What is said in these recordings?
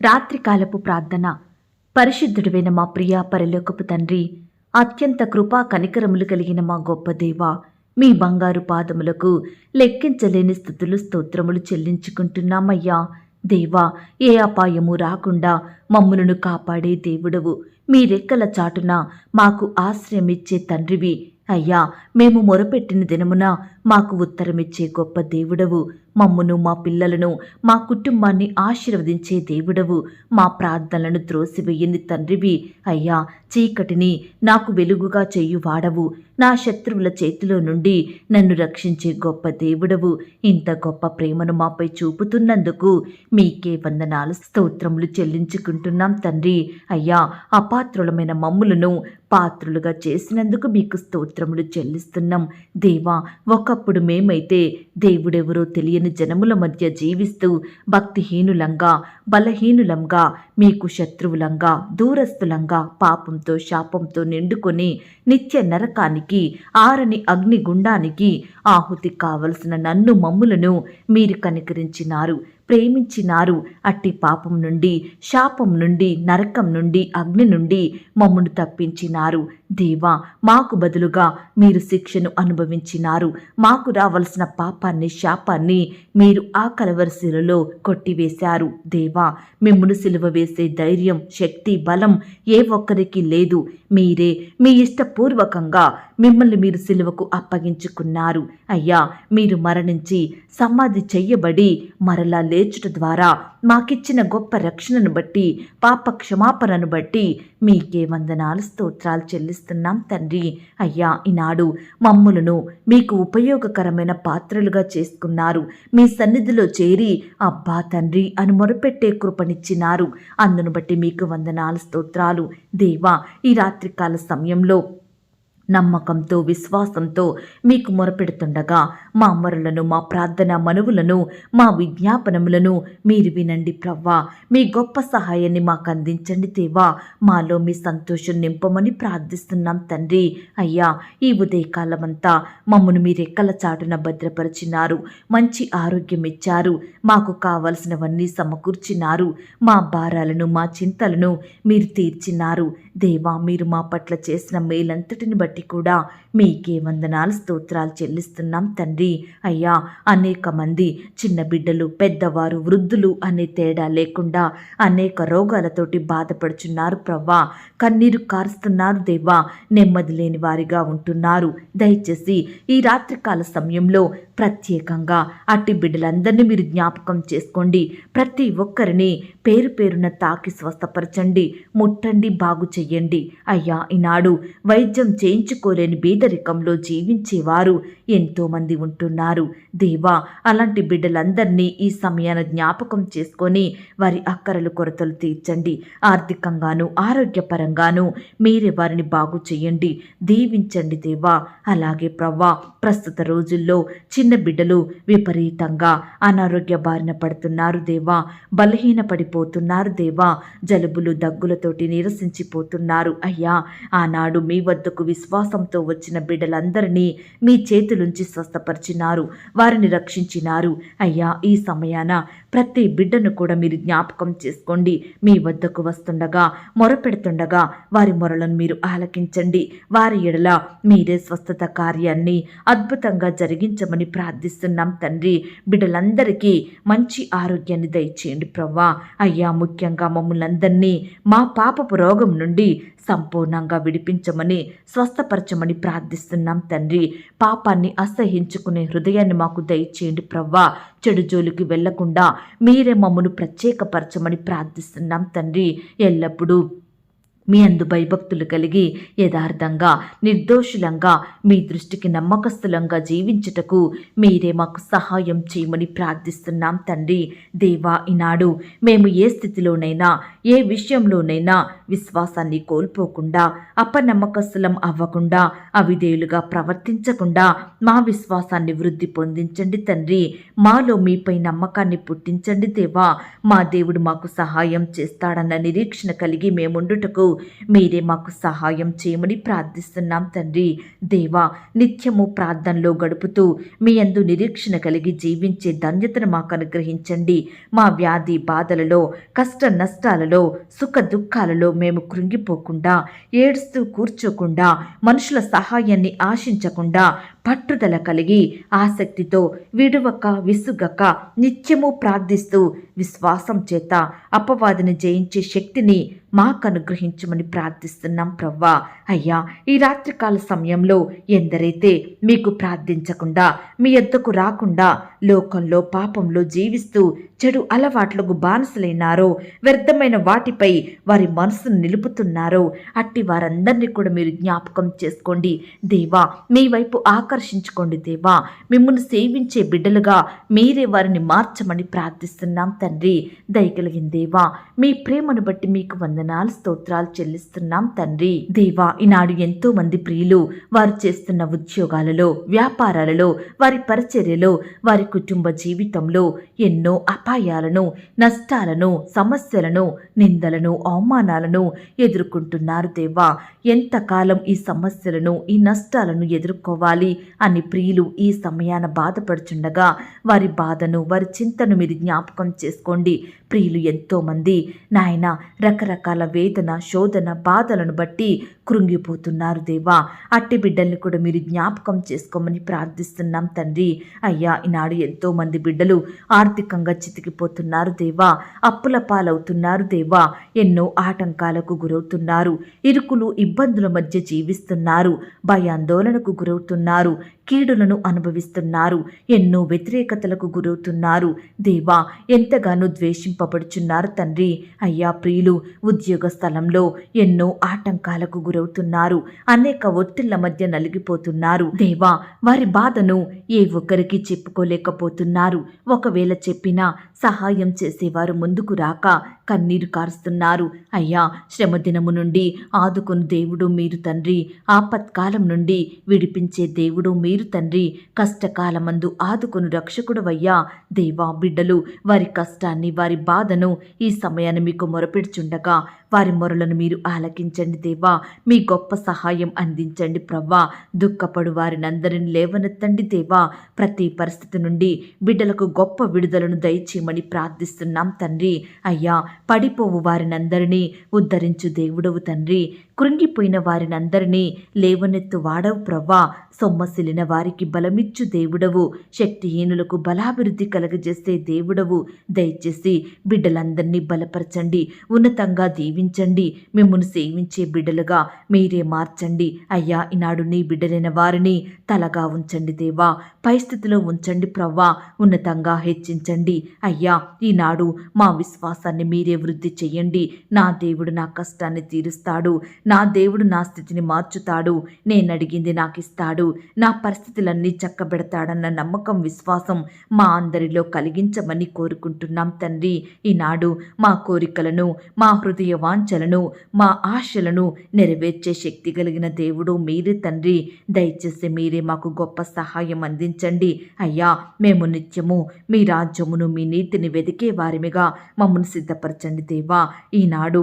రాత్రికాలపు ప్రార్థన. పరిశుద్ధుడివైన మా ప్రియ పరలోకపు తండ్రి అత్యంత కృపా కనికరములు కలిగిన మా గొప్ప దేవ మీ బంగారు పాదములకు లెక్కించలేని స్థుతులు స్తోత్రములు చెల్లించుకుంటున్నామయ్యా. దేవా ఏ అపాయము రాకుండా మమ్ములను కాపాడే దేవుడవు. మీ రెక్కల చాటున మాకు ఆశ్రయమిచ్చే తండ్రివి. అయ్యా మేము మొరపెట్టిన దినమున మాకు ఉత్తరమిచ్చే గొప్ప దేవుడవు. మమ్మును మా పిల్లలను మా కుటుంబాన్ని ఆశీర్వదించే దేవుడవు. మా ప్రార్థనలను త్రోసివేయని తండ్రివి. అయ్యా చీకటిని నాకు వెలుగుగా చేయువాడవు. నా శత్రువుల చేతిలో నుండి నన్ను రక్షించే గొప్ప దేవుడవు. ఇంత గొప్ప ప్రేమను మాపై చూపుతున్నందుకు మీకే వందనాలు స్తోత్రములు చెల్లించుకుంటున్నాం తండ్రి. అయ్యా అపాత్రులమైన మమ్ములను పాత్రులుగా చేసినందుకు మీకు స్తోత్రములు చెల్లిస్తున్నాం. దేవా ఒక ఒకప్పుడు మేమైతే దేవుడెవరో తెలియని జనముల మధ్య జీవిస్తూ భక్తిహీనులంగా బలహీనులంగా మీకు శత్రువులంగా దూరస్తులంగా పాపంతో శాపంతో నిండుకొని నిత్య నరకానికి ఆరని అగ్నిగుండానికి ఆహుతి కావలసిన నన్ను మమ్ములను మీరు కనికరించినారు. ప్రేమించినారు. అట్టి పాపం నుండి శాపం నుండి నరకం నుండి అగ్ని నుండి మమ్మను తప్పించినారు. దేవా మాకు బదులుగా మీరు శిక్షను అనుభవించినారు. మాకు రావలసిన పాపాన్ని శాపాన్ని మీరు ఆ కలవరశిలలో కొట్టివేశారు. దేవా మిమ్మును సిలువ వేసే ధైర్యం శక్తి బలం ఏ ఒక్కరికి లేదు. మీరే మీ ఇష్టపూర్వకంగా మిమ్మల్ని మీరు సిలువకు అప్పగించుకున్నారు. అయ్యా మీరు మరణించి సమాధి చెయ్యబడి మరలా లేచుట ద్వారా మాకిచ్చిన గొప్ప రక్షణను బట్టి పాప క్షమాపణను బట్టి మీకే వందనాలు స్తోత్రాలు చెల్లిస్తున్నాం తండ్రి. అయ్యా ఈనాడు మమ్ములను మీకు ఉపయోగకరమైన పాత్రలుగా చేసుకున్నారు. మీ సన్నిధిలో చేరి అబ్బా తండ్రి అని మొరపెట్టే కృపనిచ్చినారు. అందును బట్టి మీకు వందనాలు స్తోత్రాలు. దేవా ఈ రాత్రికాల సమయంలో నమ్మకంతో విశ్వాసంతో మీకు మొరపెడుతుండగా మా మరులను మా ప్రార్థన మనువులను మా విజ్ఞాపనములను మీరు వినండి ప్రవ్వా. మీ గొప్ప సహాయాన్ని మాకు అందించండి దేవా. మాలో మీ సంతోషం నింపమని ప్రార్థిస్తున్నాం తండ్రి. అయ్యా ఈ ఉదయకాలమంతా మమ్మను మీ రెక్కల చాటున భద్రపరిచినారు. మంచి ఆరోగ్యం ఇచ్చారు. మాకు కావలసినవన్నీ సమకూర్చినారు. మా భారాలను మా చింతలను మీరు తీర్చినారు. దేవా మీరు మా పట్ల చేసిన మేలంతటిని బట్టి కూడా మీకే వందనాలు స్తోత్రాలు చెల్లిస్తున్నాం తండ్రి. అయ్యా అనేక మంది చిన్న బిడ్డలు పెద్దవారు వృద్ధులు అనే తేడా లేకుండా అనేక రోగాలతోటి బాధపడుచున్నారు ప్రవ్వా. కన్నీరు కారుస్తున్నారు దేవా నెమ్మది లేని వారిగా ఉంటున్నారు. దయచేసి ఈ రాత్రికాల సమయంలో ప్రత్యేకంగా. అట్టి బిడ్డలందరినీ మీరు జ్ఞాపకం చేసుకోండి. ప్రతి ఒక్కరిని పేరు పేరున తాకి స్వస్థపరచండి. ముట్టండి బాగు చెయ్యండి. అయ్యా ఈనాడు వైద్యం చేయించుకోలేని బీదరికంలో జీవించేవారు ఎంతోమంది ఉంటున్నారు. దేవా అలాంటి బిడ్డలందరినీ ఈ సమయాన జ్ఞాపకం చేసుకొని వారి అక్కరలు కొరతలు తీర్చండి. ఆర్థికంగాను ఆరోగ్యపరంగాను మీరే వారిని బాగు చేయండి దీవించండి దేవా. అలాగే ప్రవ్వా ప్రస్తుత రోజుల్లో చిన్న బిడ్డలు విపరీతంగా అనారోగ్య బారిన పడుతున్నారు దేవా. బలహీన పడిపోతున్నారు దేవా. జలుబులు దగ్గులతోటి నీరసించిపోతున్నారు. అయ్యా ఆనాడు మీ వద్దకు విశ్వాసంతో వచ్చిన బిడ్డలందరినీ మీ చేతులుంచి స్వస్థపరిచినారు. వారిని రక్షించినారు. అయ్యా ఈ సమయాన ప్రతి బిడ్డను కూడా మీరు జ్ఞాపకం చేసుకోండి. మీ వద్దకు వస్తుండగా మొరపెడుతుండగా వారి మొరలను మీరు ఆలకించండి. వారి ఎడల మీరే స్వస్థత కార్యాన్ని అద్భుతంగా జరిగించమని ప్రార్థిస్తున్నాం తండ్రి. బిడ్డలందరికీ మంచి ఆరోగ్యాన్ని దయచేయండి ప్రవ్వా. అయ్యా ముఖ్యంగా మమ్మల్ని అందరినీ మా పాపపు రోగం నుండి సంపూర్ణంగా విడిపించమని స్వస్థపరచమని ప్రార్థిస్తున్నాం తండ్రి. పాపాన్ని అసహించుకునే హృదయాన్ని మాకు దయచేయండి ప్రవ్వా. చెడు జోలికి వెళ్ళకుండా మీరే మమ్మను ప్రత్యేకపరచమని ప్రార్థిస్తున్నాం తండ్రి. ఎల్లప్పుడూ మీ అందు భయభక్తులు కలిగి యథార్థంగా నిర్దోషులంగా మీ దృష్టికి నమ్మకస్తులంగా జీవించుటకు మీరే మాకు సహాయం చేయమని ప్రార్థిస్తున్నాం తండ్రి. దేవా ఈనాడు మేము ఏ స్థితిలోనైనా ఏ విషయంలోనైనా విశ్వాసాన్ని కోల్పోకుండా అపనమ్మకస్తులం అవ్వకుండా అవిధేయులుగా ప్రవర్తించకుండా మా విశ్వాసాన్ని వృద్ధి పొందించండి తండ్రి. మాలో మీపై నమ్మకాన్ని పుట్టించండి దేవా. మా దేవుడు మాకు సహాయం చేస్తాడన్న నిరీక్షణ కలిగి మేముండుటకు మీరే మాకు సహాయం చేయమని ప్రార్థిస్తున్నాం తండ్రి. దేవా నిత్యము ప్రార్థనలో గడుపుతూ మీ అందు నిరీక్షణ కలిగి జీవించే ధన్యతను మాకు అనుగ్రహించండి. మా వ్యాధి బాధలలో కష్ట నష్టాలలో సుఖ దుఃఖాలలో మేము కృంగిపోకుండా ఏడుస్తూ కూర్చోకుండా మనుషుల సహాయాన్ని ఆశించకుండా పట్టుదల కలిగి ఆసక్తితో విడువక విసుగక నిత్యము ప్రార్థిస్తూ విశ్వాసం చేత అపవాదిని జయించే శక్తిని మాకు అనుగ్రహించమని ప్రార్థిస్తున్నాం ప్రవ్వా. అయ్యా ఈ రాత్రికాల సమయంలో ఎందరైతే మీకు ప్రార్థించకుండా మీ ఎద్దకు రాకుండా లోకంలో పాపంలో జీవిస్తూ చెడు అలవాట్లకు బానిసలైనారో వ్యర్థమైన వాటిపై వారి మనసును నిలుపుతున్నారో అట్టి వారందరినీ కూడా మీరు జ్ఞాపకం చేసుకోండి. దేవా మీ వైపు ఆకర్షించుకోండి దేవా. మిమ్మల్ని సేవించే బిడ్డలుగా మీరే వారిని మార్చమని ప్రార్థిస్తున్నాం తండ్రి. దయగలిగిన దేవా మీ ప్రేమను బట్టి మీకు వందనాలు స్తోత్రాలు చెల్లిస్తున్నాం తండ్రి. దేవా ఈనాడు ఎంతో మంది ప్రియులు వారు చేస్తున్న ఉద్యోగాలలో వ్యాపారాలలో వారి పరిచర్యలో వారి కుటుంబ జీవితంలో ఎన్నో అపాయాలను నష్టాలను సమస్యలను నిందలను అవమానాలను ఎదుర్కొంటున్నారు దేవా. ఎంతకాలం ఈ సమస్యలను ఈ నష్టాలను ఎదుర్కోవాలి? అని ప్రియులు ఈ సమయాన బాధపడుచుండగా వారి బాధను వారి చింతను మీరు జ్ఞాపకం చేసుకోండి. ప్రియులు ఎంతోమంది నాయన రకరకాల వేదన శోధన బాధలను బట్టి కృంగిపోతున్నారు దేవా. అట్టి బిడ్డల్ని కూడా మీరు జ్ఞాపకం చేసుకోమని ప్రార్థిస్తున్నాం తండ్రి. అయ్యా ఈనాడు ఎంతో మంది బిడ్డలు ఆర్థికంగా చితికిపోతున్నారు దేవా. అప్పుల పాలవుతున్నారు దేవా. ఎన్నో ఆటంకాలకు గురవుతున్నారు. ఇరుకులు ఇబ్బందుల మధ్య జీవిస్తున్నారు. భయాందోళనకు గురవుతున్నారు. కీడులను అనుభవిస్తున్నారు. ఎన్నో వ్యతిరేకతలకు గురవుతున్నారు. దేవా ఎంతగానో ద్వేషింపబడుచున్నారు తండ్రి. అయ్యా ప్రియులు ఉద్యోగ స్థలంలో ఎన్నో ఆటంకాలకు గురవుతున్నారు అనేక ఒత్తిళ్ళ మధ్య నలిగిపోతున్నారు. దేవా వారి బాధను ఏ ఒక్కరికి చెప్పుకోలేకపోతున్నారు. ఒకవేళ చెప్పినా సహాయం చేసేవారు ముందుకు రాక కన్నీరు కారుస్తున్నారు. అయ్యా శ్రమ దినము నుండి ఆదుకుని దేవుడు మీరు తండ్రి. ఆపత్కాలం నుండి విడిపించే దేవుడు మీరు తండ్రి. కష్టకాలమందు ఆదుకుని రక్షకుడవయ్యా. దేవా బిడ్డలు వారి కష్టాన్ని వారి బాధను ఈ సమయాన్ని మీకు మొరపెడుచుండగా వారి మొరలను మీరు ఆలకించండి దేవా. మీ గొప్ప సహాయం అందించండి ప్రవ్వా. దుఃఖపడు వారినందరిని లేవనెత్తండి దేవా. ప్రతి పరిస్థితి నుండి బిడ్డలకు గొప్ప విడుదలను దయచేయమని ప్రార్థిస్తున్నాం తండ్రి. అయ్యా పడిపోవు వారినందరినీ. ఉద్ధరించు దేవుడవు తండ్రి. కృంగిపోయిన వారినందరినీ లేవనెత్తు వాడవు ప్రవ్వా. సొమ్మసిలిన వారికి బలమిచ్చు దేవుడవు. శక్తిహీనులకు బలాభివృద్ధి కలగజేసే దేవుడవు. దయచేసి బిడ్డలందరినీ బలపరచండి. ఉన్నతంగా దీవించండి. మిమ్మల్ని సేవించే బిడ్డలుగా మీరే మార్చండి. అయ్యా ఈనాడు నీ బిడ్డలైన వారిని తలగా ఉంచండి దేవా. పరిస్థితిలో ఉంచండి ప్రవ్వా. ఉన్నతంగా హెచ్చించండి. అయ్యా ఈనాడు మా విశ్వాసాన్ని మీరే వృద్ధి చెయ్యండి. నా దేవుడు నా కష్టాన్ని తీరుస్తాడు. నా దేవుడు నా స్థితిని మార్చుతాడు. నేనడిగింది నాకిస్తాడు. నాకు ఇస్తాడు నా పరిస్థితులన్నీ చక్కబెడతాడన్న నమ్మకం విశ్వాసం మా అందరిలో కలిగించమని కోరుకుంటున్నాం తండ్రి. ఈనాడు మా కోరికలను మా హృదయ వాంఛలను మా ఆశలను నెరవేర్చే శక్తి కలిగిన దేవుడు మీరే తండ్రి. దయచేసి మీరే మాకు గొప్ప సహాయం అందించండి. అయ్యా మేము నిత్యము మీ రాజ్యమును మీ నీతిని వెదికే వారిమిగా మమ్మల్ని సిద్ధపరచండి దేవా. ఈనాడు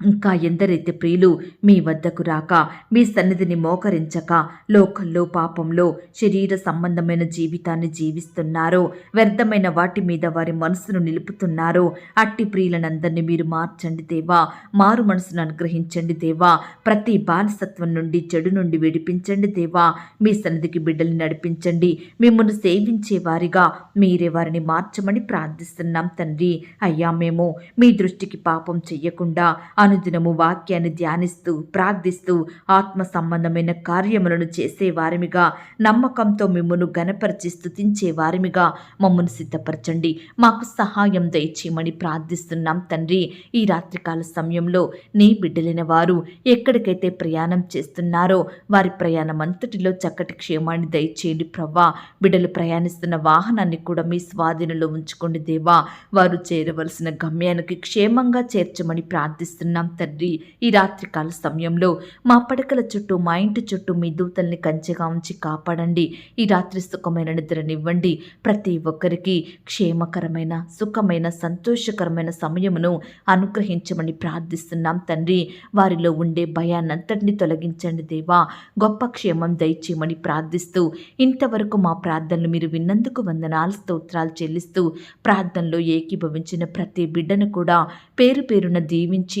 ఇంకా ఎందరైతే ప్రియులు మీ వద్దకు రాక మీ సన్నిధిని మోకరించక లోకల్లో పాపంలో శరీర సంబంధమైన జీవితాన్ని జీవిస్తున్నారో వ్యర్థమైన వాటి మీద వారి మనసును నిలుపుతున్నారో అట్టి ప్రియులనందరినీ మీరు మార్చండి దేవా మారు మనసును అనుగ్రహించండి దేవా ప్రతి బానిసత్వం నుండి చెడు నుండి విడిపించండి దేవా మీ సన్నిధికి బిడ్డల్ని నడిపించండి మిమ్మల్ని సేవించే వారిగా మీరే వారిని మార్చమని ప్రార్థిస్తున్నాం తండ్రి. అయ్యా మేము మీ దృష్టికి పాపం చెయ్యకుండా అనుదినము వాక్యాన్ని ధ్యానిస్తూ ప్రార్థిస్తూ ఆత్మ సంబంధమైన కార్యములను చేసేవారిమిగా నమ్మకంతో మిమ్మను గనపరిచి స్థుతించే వారిమిగా మమ్మల్ని సిద్ధపరచండి. మాకు సహాయం దయచేయమని ప్రార్థిస్తున్నాం తండ్రి. ఈ రాత్రికాల సమయంలో నీ బిడ్డలైన వారు ఎక్కడికైతే ప్రయాణం చేస్తున్నారో వారి ప్రయాణం అంతటిలో చక్కటి క్షేమాన్ని దయచేయండి ప్రవ్వా. బిడ్డలు ప్రయాణిస్తున్న వాహనాన్ని కూడా మీ స్వాధీనంలో ఉంచుకోండి దేవా. వారు చేరవలసిన గమ్యానికి క్షేమంగా చేర్చమని ప్రార్థిస్తున్నాం. ప్రార్థిస్తున్నాం తండ్రి. ఈ రాత్రికాల సమయంలో మా పడకల చుట్టూ మా ఇంటి చుట్టూ మీ దూతల్ని కంచెగా ఉంచి కాపాడండి. ఈ రాత్రి సుఖమైన నిద్రనివ్వండి. ప్రతి ఒక్కరికి క్షేమకరమైన సుఖమైన సంతోషకరమైన సమయమును అనుగ్రహించమని ప్రార్థిస్తున్నాం తండ్రి. వారిలో ఉండే భయాన్నంతటిని తొలగించండి దేవా. గొప్ప క్షేమం దయచేయమని ప్రార్థిస్తూ ఇంతవరకు మా ప్రార్థనలు మీరు విన్నందుకు వందనాలు స్తోత్రాలు చెల్లిస్తూ ప్రార్థనలో ఏకీభవించిన ప్రతి బిడ్డను కూడా పేరు పేరున దీవించి